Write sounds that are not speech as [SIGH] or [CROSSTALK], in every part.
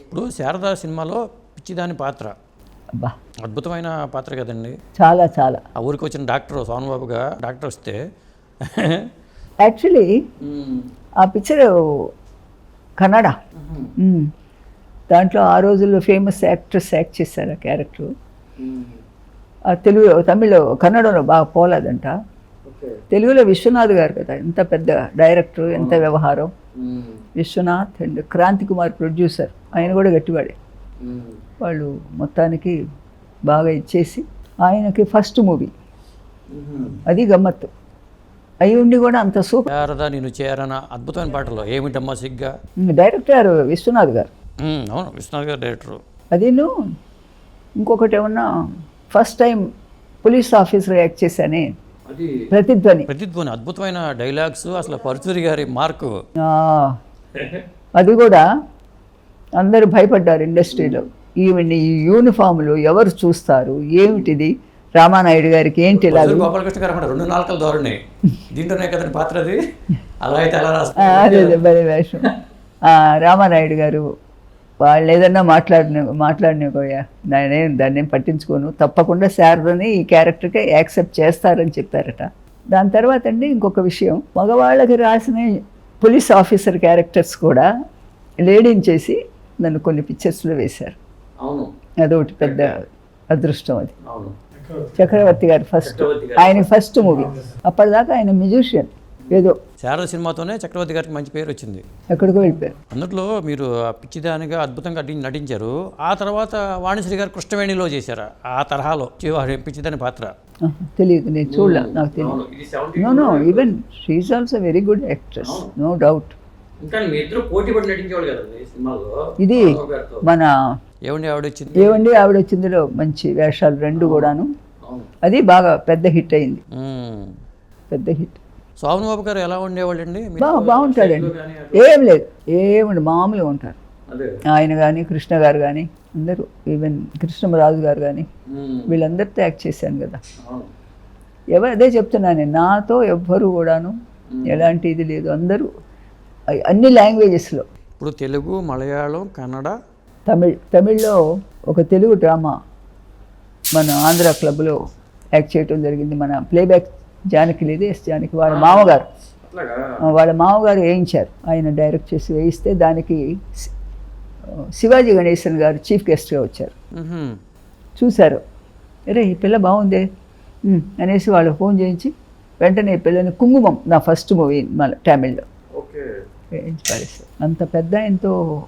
ఇప్పుడు శారదా సినిమాలో పిచ్చిదాని పాత్ర. అబ్బా. అద్భుతమైన పాత్ర కదండి. చాలా చాలా. ఆ ఊరికి వచ్చిన డాక్టర్ సోనబాబుగా డాక్టర్ వస్తే. యాక్చువల్లీ ఆ పిక్చర్ కన్నడ. దాంట్లో ఆ రోజుల్లో ఫేమస్ యాక్ట్రెస్ యాక్ట్ చేశారు ఆ క్యారెక్టర్ తెలుగు తమిళ కన్నడలో బాగా పోలేదంట. తెలుగులో విశ్వనాథ్ గారు కదా ఎంత పెద్ద డైరెక్టర్ ఎంత వ్యవహారం. Vishwanath and Kranthi Kumar producer. ఆయన కూడా గట్టివాడే. వాళ్ళు మొత్తానికి బాగా ఇచ్చేసి ఆయనకి ఫస్ట్ మూవీ. అది గమ్మత్తు. అయి ఉండి కూడా అంత సూపర్. శారదా నేను చేరన అద్భుతమైన పాటలో? ఏమిటమ్మా సిగ్గా? డైరెక్టర్ విశ్వనాథ్ గారు. అవును విశ్వనాథ్ గారు డైరెక్టరు. అదిను ఇంకొకటి ఏమన్నా first time police officer act చేశానే. అది ప్రతిధ్వని. ప్రతిధ్వని అద్భుతమైన డైలాగ్స్ అసలు పరుచూరి గారి మార్కు. ఆ, అది కూడా అందరూ భయపడ్డారు ఇండస్ట్రీలో. ఈవెన్ ఈ యూనిఫామ్లు ఎవరు చూస్తారు? ఏమిటిది? రామానాయుడు గారికి ఏంటి ఇలా పరుచూరి గోపాలకృష్ణ గారు అన్నమాట రెండు నాలుకలు ధోరణి దీంట్లోనే కదండి పాత్ర అది? అలా అయితే రాస్తారు రామానాయుడు గారు వాళ్ళు ఏదన్నా మాట్లాడిన మాట్లాడినకోయా నేనేం దాన్ని ఏం పట్టించుకోను. తప్పకుండా శారదని ఈ క్యారెక్టర్కి యాక్సెప్ట్ చేస్తారని చెప్పారట. దాని తర్వాత అండి ఇంకొక విషయం. మగవాళ్ళకి రాసిన పోలీస్ ఆఫీసర్ క్యారెక్టర్స్ కూడా లేడీని చేసి నన్ను కొన్ని పిక్చర్స్లో వేశారు. అదొకటి పెద్ద అదృష్టం అది. చక్రవర్తి గారు ఫస్ట్. ఆయన ఫస్ట్. మూవీ. అప్పటిదాకా ఆయన మ్యూజిషియన్. ఏదో శారద సినిమాతోనే చక్రవర్తి గారికి మంచి పేరు వచ్చింది. ఎక్కడికో వెళ్ళిపోయారు. అందులో మీరు ఆ పిచ్చిదానిగా అద్భుతంగా నటి- నటించారు. ఆ తర్వాత వాణిశ్రీ గారు కృష్ణవేణిలో చేశారు. ఆ తరహాలో పిచ్చిదాని పాత్ర. తెలియదు నేను చూడలే నాకు తెలియదు no no even she also very good actress no doubt ఇది మన ఏమండి ఆవిడ వచ్చింది? ఏమండి ఆవిడ వచ్చిందిలో మంచి వేషాలు రెండు కూడాను. అది బాగా పెద్ద హిట్ అయింది. పెద్ద హిట్. సోమన్ బాబు గారు ఎలా ఉండేవాళ్ళండి? బాగుంటాడండి. ఏం లేదు. ఏముంది మామూలుగా ఉంటారు. అదే. ఆయన కానీ కృష్ణ గారు కానీ అందరూ ఈవెన్ కృష్ణరాజు గారు కానీ వీళ్ళందరితో యాక్ట్ చేశాను కదా. ఎవరు అదే చెప్తున్నాను నేను. నాతో ఎవ్వరు కూడాను ఎలాంటి ఇది లేదు. అందరూ అన్ని లాంగ్వేజెస్లో. ఇప్పుడు తెలుగు మలయాళం కన్నడ తమిళ్ తమిళ్ళో ఒక తెలుగు డ్రామా మన ఆంధ్ర క్లబ్లో యాక్ట్ చేయటం జరిగింది. మన ప్లేబ్యాక్ జానకి లేదు ఎస్ జానకి. వాళ్ళ మామగారు. వాళ్ళ మామగారు వేయించారు. ఆయన డైరెక్ట్ చేసి వేయిస్తే దానికి శివాజీ గణేశన్ గారు చీఫ్ గెస్ట్గా వచ్చారు. చూశారు. అరే ఈ పిల్ల బాగుందే. అనేసి వాళ్ళు ఫోన్ చేయించి వెంటనే ఈ పిల్లని కుంగుమం నా ఫస్ట్ మూవీ మన తమిళ్ళో. అంత పెద్ద ఎంతో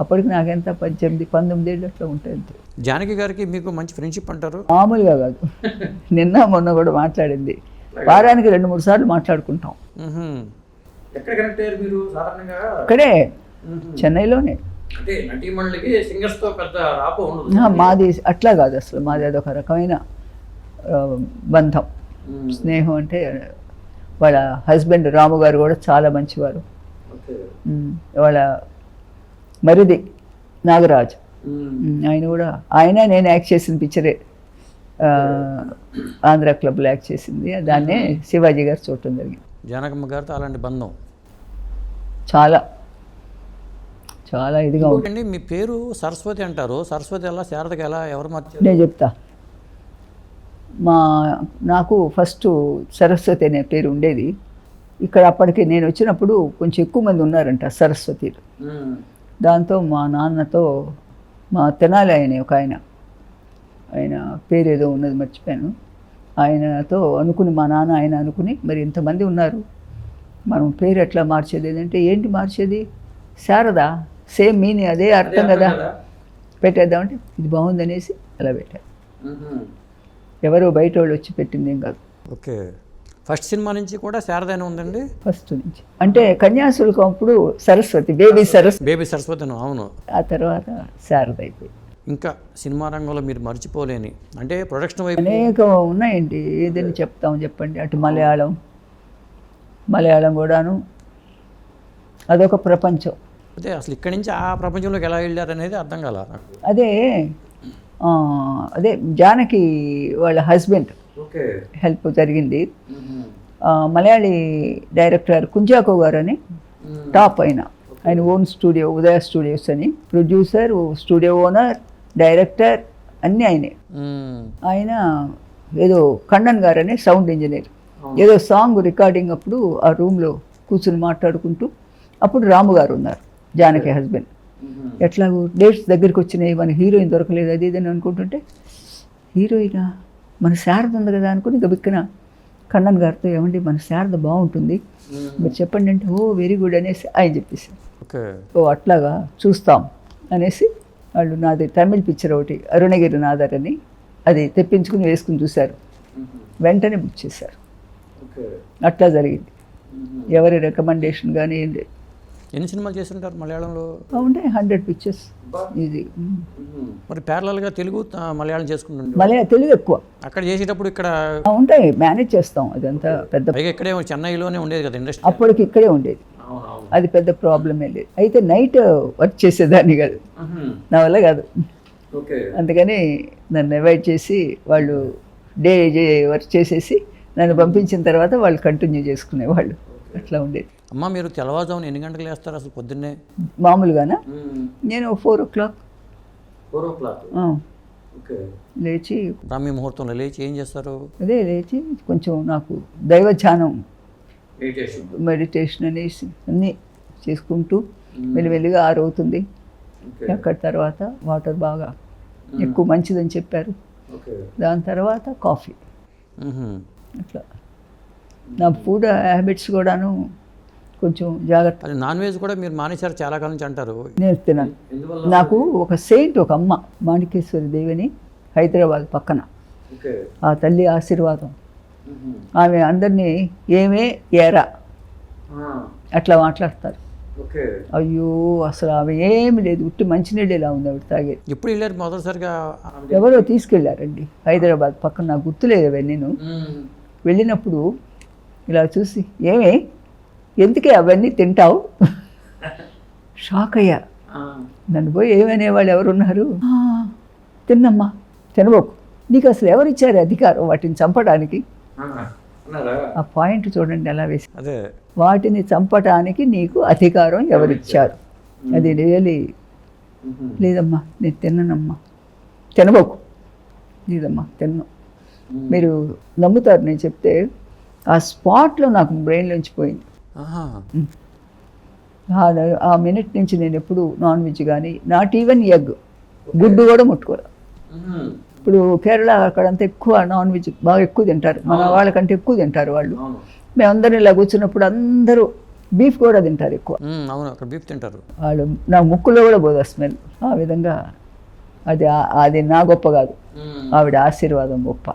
అప్పటికి నాకెంత పద్దెనిమిది పంతొమ్మిది ఏళ్ళు అట్లా ఉంటాయి అంతే. జానకి గారికి మీకు మంచి ఫ్రెండ్షిప్ అంటారు? మామూలుగా కాదు. నిన్న మొన్న కూడా మాట్లాడింది. వారానికి రెండు మూడు సార్లు మాట్లాడుకుంటాం. మ్మ్హ్మ్. ఎక్కడ కనెక్ట్ అయ్యారు మీరు సాధారణంగా? ఇక్కడే చెన్నైలోనే. అంటే నటీమణులకి సింగర్స్తో పెద్ద రాపో ఉండదు. ఆ, మాది అట్లా కాదు అసలు మాది అదొక రకమైన బంధం. స్నేహం అంటే వాళ్ళ హస్బెండ్ రాము గారు కూడా చాలా మంచివారు. వాళ్ళ మరిది నాగరాజ్. ఆయన కూడా ఆయన నేను యాక్ట్ చేసిన పిక్చరే ఆంధ్ర క్లబ్లో యాక్ట్ చేసింది. దాన్నే శివాజీ గారు చూడటం జరిగింది. జానకమ్మ గారితో అలాంటి బంధం? చాలా. చాలా ఇదిగా ఇంకోటండి మీ పేరు సరస్వతి అంటారు. సరస్వతి ఎలా శారదకి ఎలా ఎవరు మార్చారు నేను చెప్తా. మా నాకు ఫస్ట్ సరస్వతి అనే పేరు ఉండేది. ఇక్కడ అప్పటికి నేను వచ్చినప్పుడు కొంచెం ఎక్కువ మంది ఉన్నారంట సరస్వతిలు మ్మ్. దాంతో మా నాన్నతో మా తెనాలి ఆయన ఒక ఆయన ఆయన పేరు ఏదో ఉన్నది మర్చిపోయాను. ఆయనతో అనుకుని మా నాన్న ఆయన అనుకుని మరి ఇంతమంది ఉన్నారు? మనం పేరు ఎట్లా మార్చేది? అంటే ఏంటి మార్చేది? శారద సేమ్ మీనింగ్ అదే అర్థం కదా? పెట్టేద్దామంటే ఇది బాగుందనేసి అలా పెట్టారు. ఎవరో బయట వాళ్ళు వచ్చి పెట్టింది ఏం కాదు. ఓకే. ఫస్ట్ సినిమా నుంచి కూడా శారదనే ఉందండి? ఫస్ట్ నుంచి. అంటే కన్యాశుల్కం అప్పుడు సరస్వతి బేబీ సరస్వతి. బేబీ సరస్వతిను అవును. ఆ తర్వాత శారద అయిపోయింది. ఇంకా సినిమా రంగంలో మీరు మర్చిపోలేని అంటే ప్రొడక్షన్ వైపు అనేక ఉన్నాయండి. ఏదని చెప్తాం చెప్పండి. అటు మలయాళం. మలయాళం కూడాను అదొక ప్రపంచం. అదే అసలు ఇక్కడి నుంచి ఆ ప్రపంచంలోకి ఎలా వెళ్ళారు అనేది అర్థం కాల. అదే ఆ, అదే జానకి వాళ్ళ హస్బెండ్ ఓకే. హెల్ప్ జరిగింది. మలయాళీ డైరెక్టర్ కుంజాకో గారు అని టాప్ అయిన. ఆయన ఓన్ స్టూడియో ఉదయ స్టూడియోస్ అని. ప్రొడ్యూసర్ స్టూడియో ఓనర్ డైరెక్టర్ అన్నీ ఆయనే. ఆయన ఏదో కన్నన్ గారు అనే సౌండ్ ఇంజనీర్. ఏదో సాంగ్ రికార్డింగ్ అప్పుడు ఆ రూమ్లో కూర్చుని మాట్లాడుకుంటూ అప్పుడు రాము గారు ఉన్నారు జానకి హస్బెండ్. ఎట్లాగో డేట్స్ దగ్గరికి వచ్చినాయి మన హీరోయిన్ దొరకలేదు అది ఇదని అనుకుంటుంటే హీరోయిన్ మన శారద ఉంది కదా అనుకుని ఇక బిక్కన కన్నన్ గారితో ఏమండి మన శారద బాగుంటుంది. మీరు చెప్పండి అంటే ఓ వెరీ గుడ్ అనేసి ఆయన చెప్పేసి ఓ అట్లాగా చూస్తాం అనేసి వాళ్ళు నాది తమిళ్ పిక్చర్ ఒకటి అరుణగిరి నాదర్ అని అది తెప్పించుకుని వేసుకుని చూశారు. వెంటనే బుక్ చేశారు. అట్లా జరిగింది. ఎవరి రికమెండేషన్ కానీ ఏం లేదు. ఎన్ని సినిమాలు చేస్తుంటారు మలయాళంలో? ఉంటాయి హండ్రెడ్ పిక్చర్స్ ఇది. మరి ప్యారలల్గా తెలుగు మలయాళం చేసుకుంటుండే మలయా తెలుగు ఎక్కువ. అక్కడ చేసేటప్పుడు ఇక్కడ ఉంటాయి మేనేజ్ చేస్తాం. అదంతా పెద్ద ఇక్కడే చెన్నైలోనే ఉండేది కదా ఇండస్ట్రీ అప్పటికి ఇక్కడే ఉండేది. అది పెద్ద ప్రాబ్లమే లేదు. అయితే నైట్ వర్క్ చేసేదాన్ని కాదు. నా వల్ల కాదు. ఓకే. అందుకని నన్ను అవాయిడ్ చేసి వాళ్ళు డే వర్క్ చేసేసి నన్ను పంపించిన తర్వాత వాళ్ళు కంటిన్యూ చేసుకునేవాళ్ళు. అట్లా ఉండేది. అమ్మ మీరు తెల్లవారుజామున ఎన్ని గంటలకు లేస్తారు అసలు పొద్దున్నే? మామూలుగానా? నేను four o'clock four o'clock okay. లేచి బ్రాహ్మీ ముహూర్తంలో లేచి ఏం చేస్తారు? అదే లేచి కొంచెం నాకు దైవ ధ్యానం మెడిటేషన్ అనేసి అన్నీ చేసుకుంటూ మెల్లిమెల్లిగా ఆరవుతుంది. అక్కడ తర్వాత వాటర్ బాగా ఎక్కువ మంచిదని చెప్పారు. ఓకే దాని తర్వాత కాఫీ. అట్లా. నా ఫుడ్ హ్యాబిట్స్ కూడాను కొంచెం జాగ్రత్త. నాన్ వెజ్ కూడా మీరు మానేశారు చాలా కాలం నుంచి అంటారు. నేను తిన్నాను. ఎందువల్ల నాకు ఒక సెయింట్ ఒక అమ్మ మాణికేశ్వరి దేవిని హైదరాబాద్ పక్కన. ఆ తల్లి ఆశీర్వాదం. ఆమె అందరినీ ఏమే ఏరా. అట్లా మాట్లాడతారు. ఓకే అయ్యో అసలు ఆమె ఏమి లేదు. ఉట్టి మంచినీళ్ళు ఇలా ఉంది ఆవిడ తాగేది ఎప్పుడు వెళ్ళారు మొదటిసారిగా? ఎవరో తీసుకెళ్ళారండి హైదరాబాద్ పక్కన నాకు గుర్తులేదు అవన్నీ నేను వెళ్ళినప్పుడు ఇలా చూసి ఏమే ఎందుకే అవన్నీ తింటావు? [LAUGHS] షాక్ అయ్యా. నన్ను పోయి ఏమనేవాళ్ళు ఎవరున్నారు "ఆ, తిన్నమ్మా తినబోకు. నీకు అసలు ఎవరిచ్చారు అధికారం వాటిని చంపడానికి? ఆ పాయింట్ చూడండి ఎలా వేసి. అదే. వాటిని చంపటానికి నీకు అధికారం ఎవరిచ్చారు? అది రియలీ లేదమ్మా నేను తిన్ననమ్మా తినబోకు. లేదమ్మా తిన్ను. మీరు నమ్ముతారు నేను చెప్తే ఆ స్పాట్లో నాకు బ్రెయిన్లోంచి పోయింది. ఆహా. ఆ ఆ మినిట్ నుంచి నేను ఎప్పుడు నాన్ వెజ్ కానీ నాట్ ఈవెన్ ఎగ్. గుడ్డు కూడా ముట్టుకోరు ఇప్పుడు కేరళ అక్కడంతా ఎక్కువ నాన్ వెజ్ బాగా ఎక్కువ తింటారు. మన వాళ్ళకంటే ఎక్కువ తింటారు వాళ్ళు. మేమందరం ఇలా కూర్చున్నప్పుడు అందరూ బీఫ్ కూడా తింటారు ఎక్కువ. అవును అక్కడ బీఫ్ తింటారు. వాళ్ళు నా ముక్కులో కూడా పోదు స్మెల్. ఆ విధంగా అది అది నా గొప్ప కాదు. ఆవిడ ఆశీర్వాదం గొప్ప.